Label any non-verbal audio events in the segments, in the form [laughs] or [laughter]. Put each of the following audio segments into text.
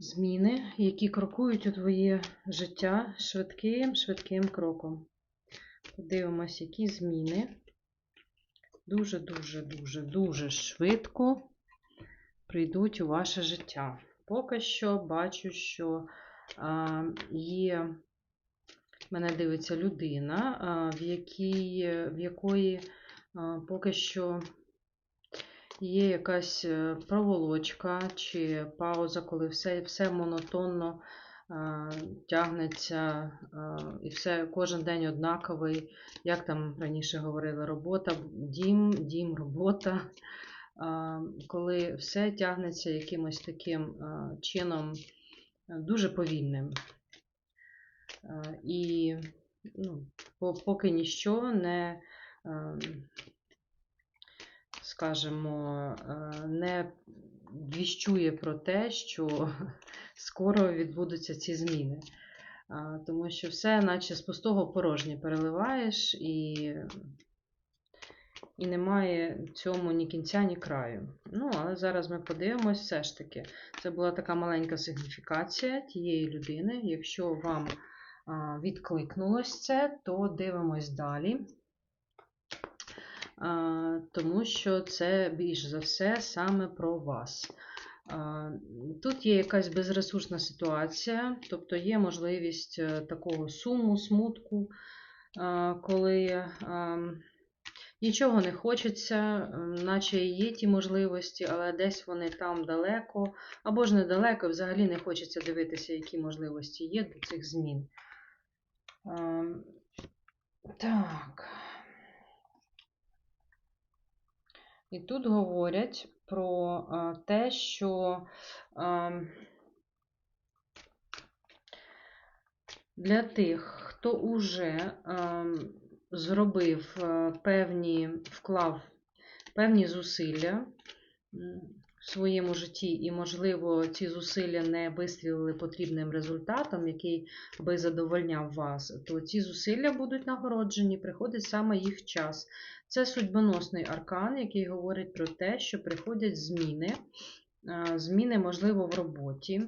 зміни, які крокують у твоє життя швидким, швидким кроком. Подивимось, які зміни дуже, дуже, дуже, дуже швидко прийдуть у ваше життя. Поки що бачу, що є, мене дивиться людина, в, якій, в якої поки що є якась е, проволочка чи пауза, коли все, все монотонно а, тягнеться, а, і все кожен день однаковий. Як там раніше говорили, робота, дім, дім, робота. Коли все тягнеться якимось таким чином дуже повільним. І ну, поки ніщо не, е, скажімо, е, не віщує про те, що [laughs] скоро відбудуться ці зміни. Тому що все, наче з пустого порожнє переливаєш, і, і немає цьому ні кінця, ні краю. Ну, але зараз ми подивимось все ж таки. Це була така маленька сигніфікація тієї людини. Якщо вам відкликнулось це, то дивимось далі. Тому що це більш за все саме про вас. Тут є якась безресурсна ситуація, тобто є можливість е, такого суму, смутку, коли нічого не хочеться, наче є ті можливості, але десь вони там далеко, або ж недалеко, взагалі не хочеться дивитися, які можливості є до цих змін. А, Так. І тут говорять про те, що для тих, хто уже зробив певні, вклав певні зусилля в своєму житті, і, можливо, ці зусилля не вистрілили потрібним результатом, який би задовольняв вас, то ці зусилля будуть нагороджені, приходить саме їх час. Це судьбоносний аркан, який говорить про те, що приходять зміни. Зміни, можливо, в роботі,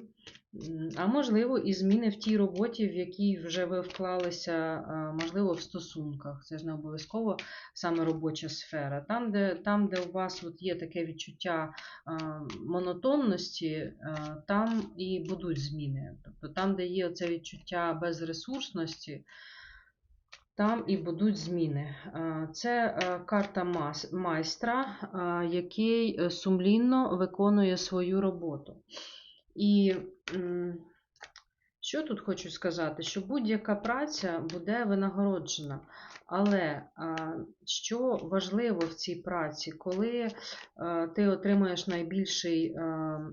а можливо, і зміни в тій роботі, в якій вже ви вклалися, можливо, в стосунках. Це ж не обов'язково саме робоча сфера. Там, де, там, де у вас от є таке відчуття монотонності, там і будуть зміни. Тобто там, де є це відчуття безресурсності, там і будуть зміни. Це е, карта майстра, який е, сумлінно виконує свою роботу. І що тут хочу сказати? Що будь-яка праця буде винагороджена. Але що важливо в цій праці, коли е, ти отримаєш найбільший, е,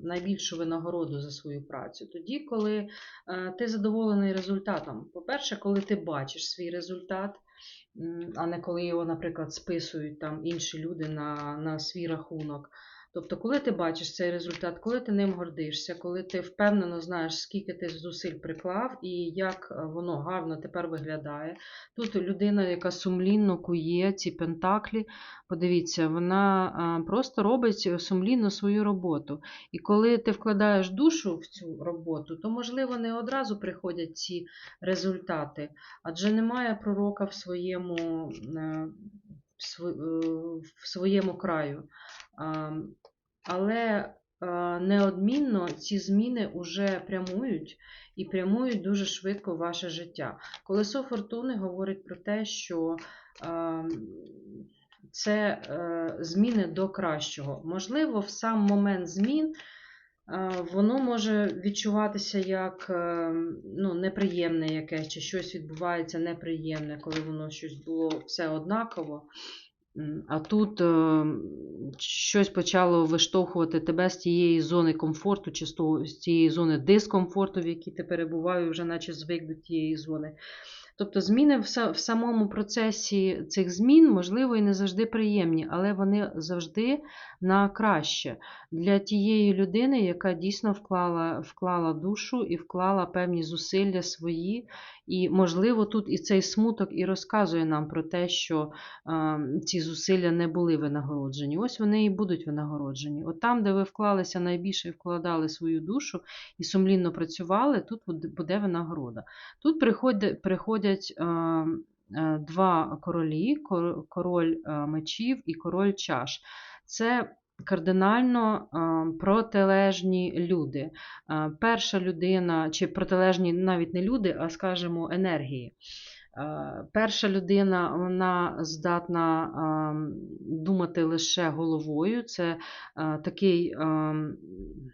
найбільшу винагороду за свою працю? Тоді, коли е, ти задоволений результатом. По-перше, коли ти бачиш свій результат, а не коли його, наприклад, списують там інші люди на, на свій рахунок. Тобто, коли ти бачиш цей результат, коли ти ним гордишся, коли ти впевнено знаєш, скільки ти зусиль приклав і як е, воно гарно тепер виглядає. Тут людина, яка сумлінно кує ці пентаклі, подивіться, вона просто робить сумлінно свою роботу. І коли ти вкладаєш душу в цю роботу, то, можливо, не одразу приходять ці результати, адже немає пророка в своєму, е, е, в своєму краю. Але е, неодмінно ці зміни вже прямують і прямують дуже швидко ваше життя. Колесо фортуни говорить про те, що е, це е, зміни до кращого. Можливо, в сам момент змін е, воно може відчуватися як ну, неприємне якесь, чи щось відбувається неприємне, коли воно щось було все однаково. А тут е, щось почало виштовхувати тебе з тієї зони комфорту, чи з, того, з тієї зони дискомфорту, в якій ти перебуваєш, вже наче звик до тієї зони. Тобто зміни в, самому процесі цих змін, можливо, і не завжди приємні, але вони завжди на краще для тієї людини, яка дійсно вклала, вклала душу і вклала певні зусилля свої. І, можливо, тут і цей смуток і розказує нам про те, що е, ці зусилля не були винагороджені. Ось вони і будуть винагороджені. От там, де ви вклалися найбільше і вкладали свою душу і сумлінно працювали, тут буде- винагорода. Тут приходять, приходять е, е, два королі: король е, мечів і король чаш. Це кардинально протилежні люди. Перша людина, чи протилежні навіть не люди, а скажімо, енергії. Перша людина вона здатна думати лише головою. Це такий,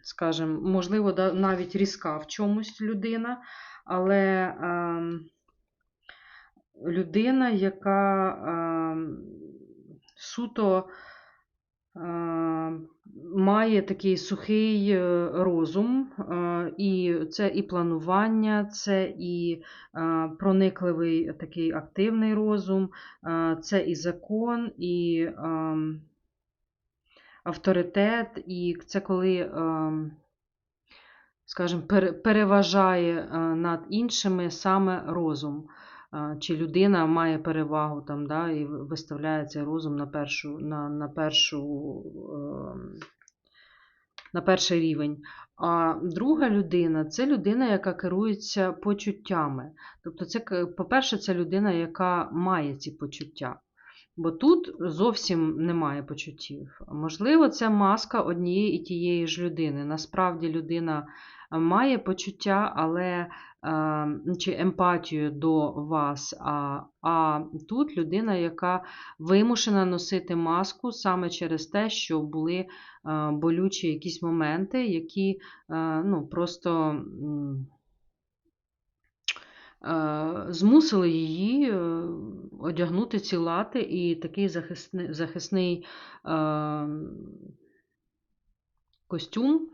скажімо, можливо, навіть різка в чомусь людина, але е, людина, яка е, суто е, має такий сухий е, розум, е, і це і планування, це і е, проникливий такий активний розум, е, це і закон, і е, авторитет, і це коли, е, скажімо, переважає е, над іншими саме розум. Чи людина має перевагу там, да, і виставляє цей розум на першу, на, на першу, е, на перший рівень. А друга людина це людина, яка керується почуттями. Тобто, це, по-перше, це людина, яка має ці почуття. Бо тут зовсім немає почуттів. Можливо, це маска однієї і тієї ж людини. Насправді людина має почуття, але чи емпатію до вас. А, а тут людина, яка вимушена носити маску саме через те, що були е, болючі якісь моменти, які е, ну, просто. е, Змусили її одягнути ці лати і такий захисний, захисний е, костюм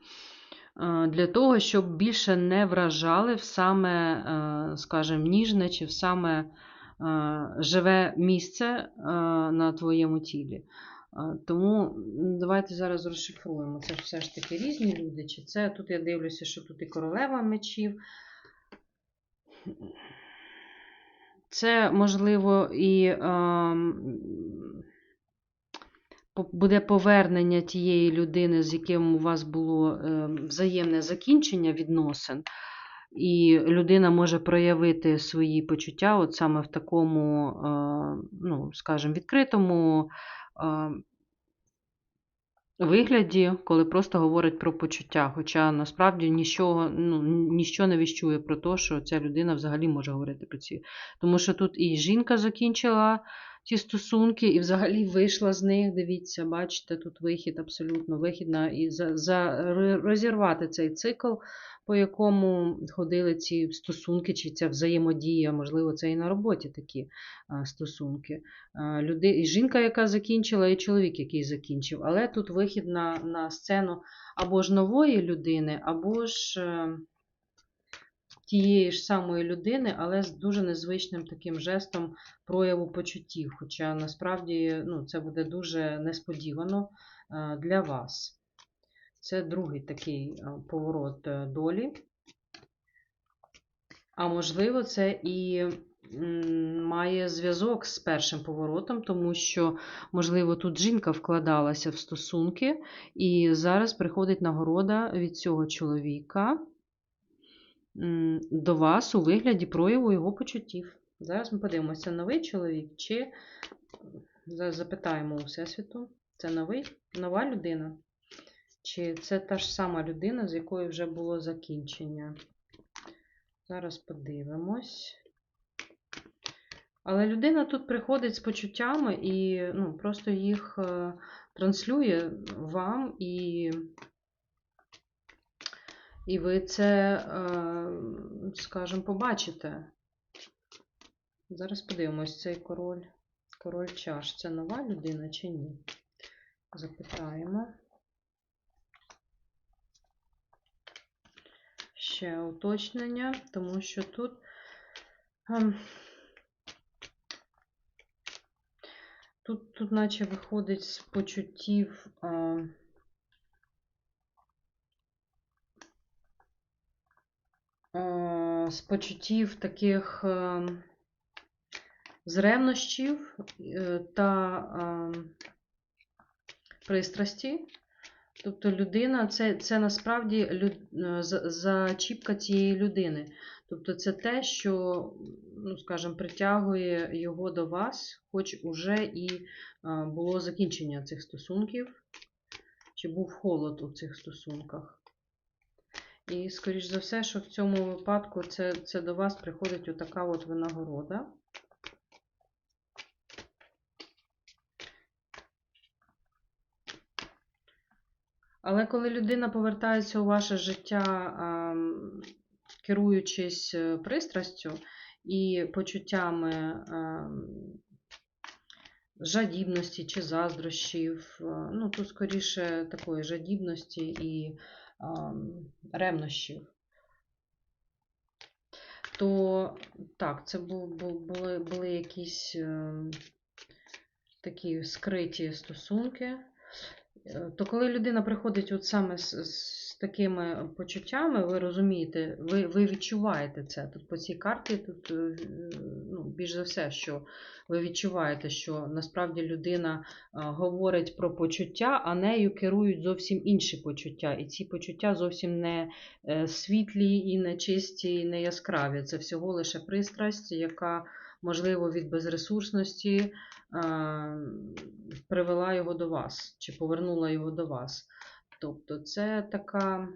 для того, щоб більше не вражали в саме, е, скажімо, ніжне чи в саме е, живе місце е, на твоєму тілі. Е, Тому давайте зараз розшифруємо. Це ж все ж таки різні люди. Чи це тут я дивлюся, що тут і королева мечів. Це, можливо, і ем, буде повернення тієї людини, з яким у вас було ем, взаємне закінчення відносин, і людина може проявити свої почуття от саме в такому, е, ну, скажімо, відкритому е, вигляді, коли просто говорить про почуття. Хоча насправді нічого, ну, ніщо не віщує про те, що ця людина взагалі може говорити про ці. Тому що тут і жінка закінчила ці стосунки, і взагалі вийшла з них. Дивіться, бачите, тут вихід, абсолютно вихід на і за, за розірвати цей цикл, по якому ходили ці стосунки, чи ця взаємодія, можливо, це і на роботі такі стосунки. Люди, і жінка, яка закінчила, і чоловік, який закінчив. Але тут вихід на, на сцену або ж нової людини, або ж. Тієї ж самої людини, але з дуже незвичним таким жестом прояву почуттів. Хоча насправді ну, це буде дуже несподівано е, для вас. Це другий такий е, поворот е, долі. А можливо, це і має зв'язок з першим поворотом, тому що, можливо, тут жінка вкладалася в стосунки, і зараз приходить нагорода від цього чоловіка до вас у вигляді прояву його почуттів. Зараз ми подивимося, новий чоловік, чи зараз запитаємо у Всесвіту, це новий, нова людина? Чи це та ж сама людина, з якою вже було закінчення? Зараз подивимось. Але людина тут приходить з почуттями і ну, просто їх е, транслює вам, і, і ви це, ем, скажімо, побачите. Зараз подивимось, цей король, король чаш. Це нова людина чи ні? Запитаємо. Ще уточнення, тому що тут ем, тут, тут наче виходить з почуттів. Ем, з почуттів таких а, з ревнощів е, та пристрасті. Тобто людина це, це насправді люд, е, зачіпка цієї людини. Тобто це те, що, ну, скажімо, притягує його до вас, хоч уже і було закінчення цих стосунків, чи був холод у цих стосунках. І, скоріш за все, що в цьому випадку це, це до вас приходить отака от винагорода. Але коли людина повертається у ваше життя, керуючись е, пристрастю і почуттями жадібності чи заздрощів, ну тут скоріше такої жадібності і ревнощів, то так, це бу- бу- були, були якісь ем, такі скриті стосунки. Е, То коли людина приходить от саме з такими почуттями, ви розумієте, ви, ви відчуваєте це. Тут по цій карті, тут е, ну, більш за все, що ви відчуваєте, що насправді людина а, говорить про почуття, а нею керують зовсім інші почуття. І ці почуття зовсім не е, світлі і не чисті, і не яскраві. Це всього лише пристрасть, яка, можливо, від безресурсності привела його до вас, чи повернула його до вас. Тобто це така.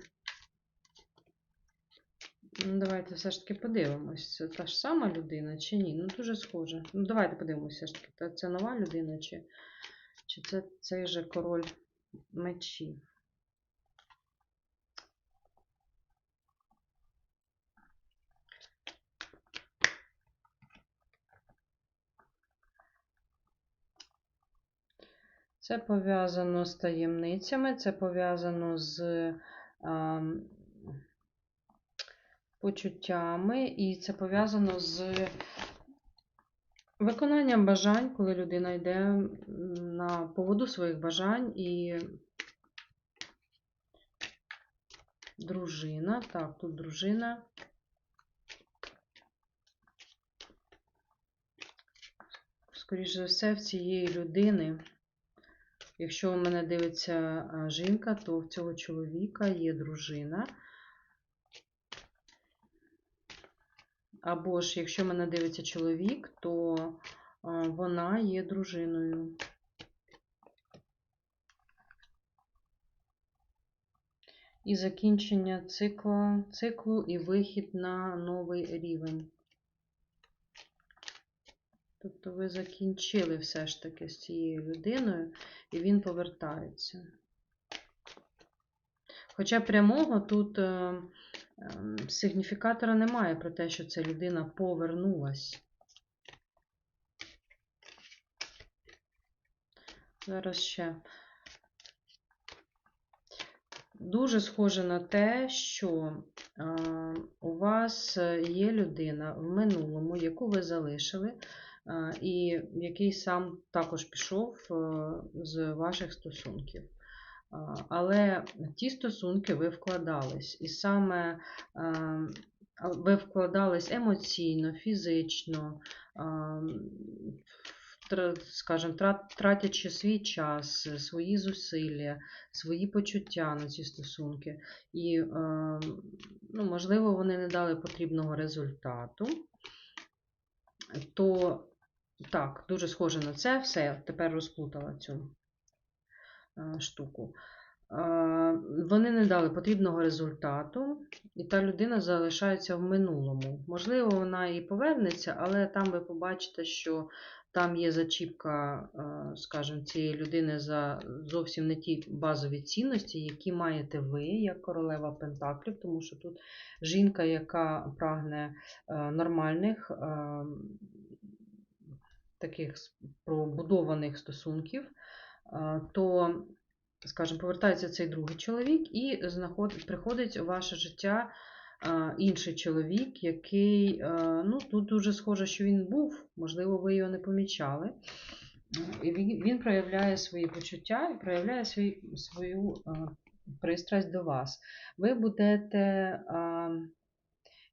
Ну, давайте все ж таки подивимось, це та ж сама людина чи ні? Ну, дуже схоже. Ну, давайте подивимося, все ж таки, це нова людина, чи, чи це цей же король мечів. Це пов'язано з таємницями, це пов'язано з ам, почуттями, і це пов'язано з виконанням бажань, коли людина йде на поводу своїх бажань і дружина. Так, тут дружина. Скоріше за все, в цієї людини. Якщо у мене дивиться жінка, то в цього чоловіка є дружина. Або ж, якщо мене дивиться чоловік, то вона є дружиною. І закінчення цикла, циклу і вихід на новий рівень. Тобто ви закінчили все ж таки з цією людиною, і він повертається. Хоча прямого тут е, ем, сигніфікатора немає про те, що ця людина повернулась. Зараз ще. Дуже схоже на те, що е, у вас є людина в минулому, яку ви залишили, е, і який сам також пішов е, з ваших стосунків. Е, Але ті стосунки ви вкладались, і саме е, ви вкладались емоційно, фізично, е, скажімо, тратячи свій час, свої зусилля, свої почуття на ці стосунки. І, е, ну, можливо, вони не дали потрібного результату. То так, дуже схоже на це. Все, тепер розплутала цю е, штуку. Е, Вони не дали потрібного результату, і та людина залишається в минулому. Можливо, вона і повернеться, але там ви побачите, що там є зачіпка, е, скажімо, цієї людини за зовсім не ті базові цінності, які маєте ви, як королева Пентаклів, тому що тут жінка, яка прагне нормальних, таких пробудованих стосунків, то, скажімо, повертається цей другий чоловік і знаходить, приходить у ваше життя інший чоловік, який, ну, тут дуже схоже, що він був, можливо, ви його не помічали. І він, проявляє свої почуття і проявляє свої, свою пристрасть до вас. Ви будете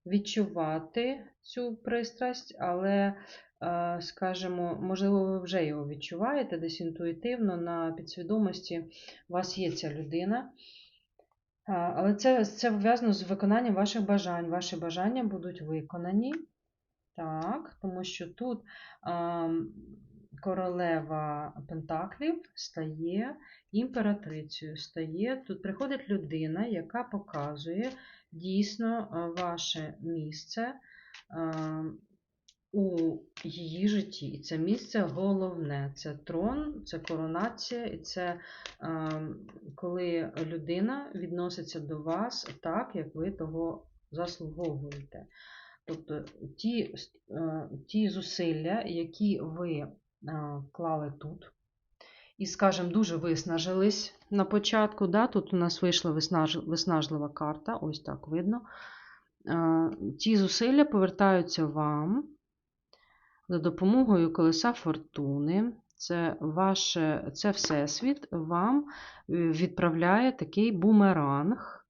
відчувати цю пристрасть, але, скажімо, можливо, ви вже його відчуваєте десь інтуїтивно на підсвідомості у вас є ця людина. Але це, це пов'язано з виконанням ваших бажань. Ваші бажання будуть виконані. Так, тому що тут а, королева Пентаклів стає імператрицею. Стає, тут приходить людина, яка показує дійсно ваше місце а, у її житті. І це місце головне. Це трон, це коронація, і це а, коли людина відноситься до вас так, як ви того заслуговуєте. Тобто ті, е, ті зусилля, які ви е, вклали тут, і, скажімо, дуже виснажились на початку. Да? Тут у нас вийшла виснаж- виснажлива карта, ось так видно. Е, Ті зусилля повертаються вам за допомогою колеса фортуни. Це, ваше, це Всесвіт вам е, відправляє такий бумеранг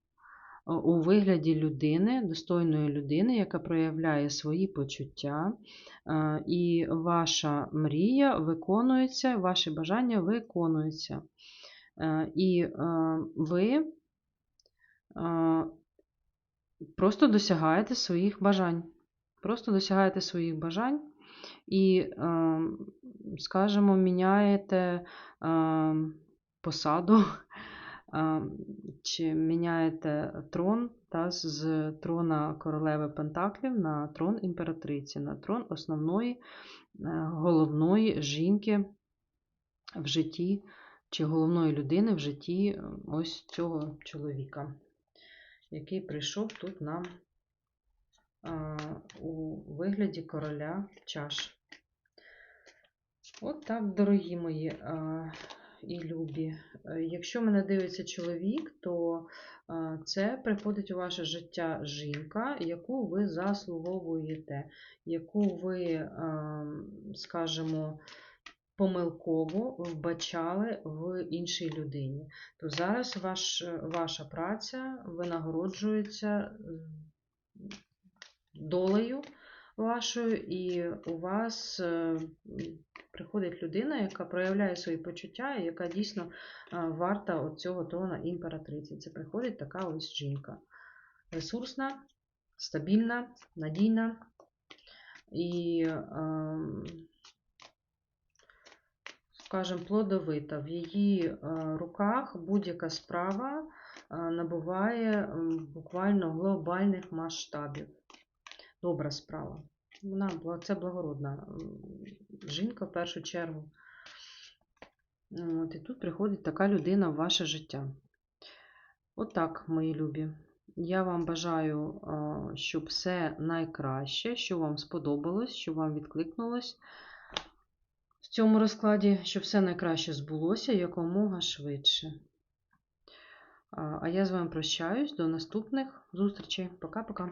у вигляді людини, достойної людини, яка проявляє свої почуття, е, і ваша мрія виконується, ваші бажання виконуються. Е, І е, ви просто досягаєте своїх бажань. Просто досягаєте своїх бажань і, скажімо, міняєте посаду [laughs] чи міняєте трон та, з трона королеви Пентаклів на трон імператриці, на трон основної е, головної жінки в житті, чи головної людини в житті е, ось цього чоловіка, який прийшов тут нам у вигляді короля чаш. От так, дорогі мої і любі. Е, якщо мене дивиться чоловік, то е, це приходить у ваше життя жінка, яку ви заслуговуєте, яку ви, е, скажімо, помилково вбачали в іншій людині. То зараз ваш, ваша праця винагороджується долею вашою, і у вас приходить людина, яка проявляє свої почуття, і яка дійсно варта цього трона імператриці. Це приходить така ось жінка. Ресурсна, стабільна, надійна і, скажімо, плодовита. В її руках будь-яка справа набуває буквально глобальних масштабів. Добра справа. Вона це благородна жінка в першу чергу. От, І тут приходить така людина в ваше життя. Отак, От мої любі. Я вам бажаю, щоб все найкраще, що вам сподобалось, що вам відкликнулось в цьому розкладі, щоб все найкраще збулося якомога швидше. А я з вами прощаюсь до наступних зустрічей. Пока-пока.